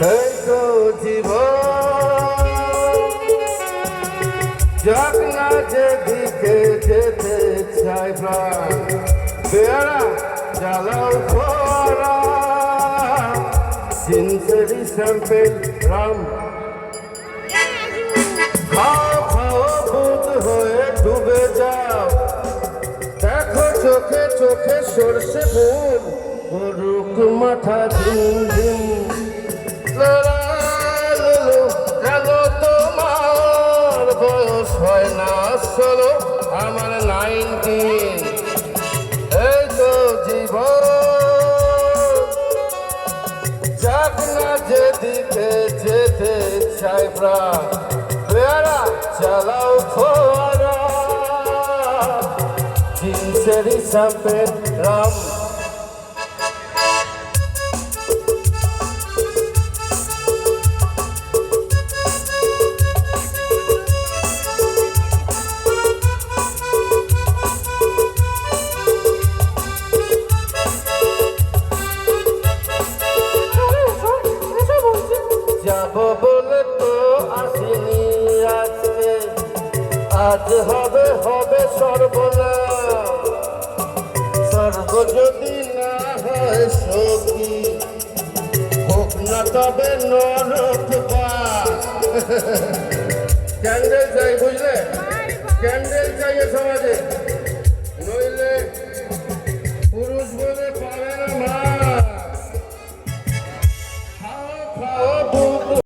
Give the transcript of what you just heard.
এই তো জীবন। যাক না যেদিকে যেতে চাই প্রাণ। বেড়া জ্বালাও খরা সিনসেরি স্যাম্পেল, রাম। খাও খাও, ভূত হয়ে ডুবে যাও। দেখো চোখে চোখে সরষে ফুল। গরুক মাথা ঝিম ঝিম গেল তোমার বয়স হয় না ষোলো আমার নাইনটিন এই জীবন যাক না যেদিকে যেতে চাই পেয়ারা চালাও ফোয়ারা জিন্সেরই সাপে রাম আজ হবে হবে সর্বনা সর্ব যদি না হয় সখী হোক না তবে নরক কেন্দ্রে যাই বুঝলে? সমাজে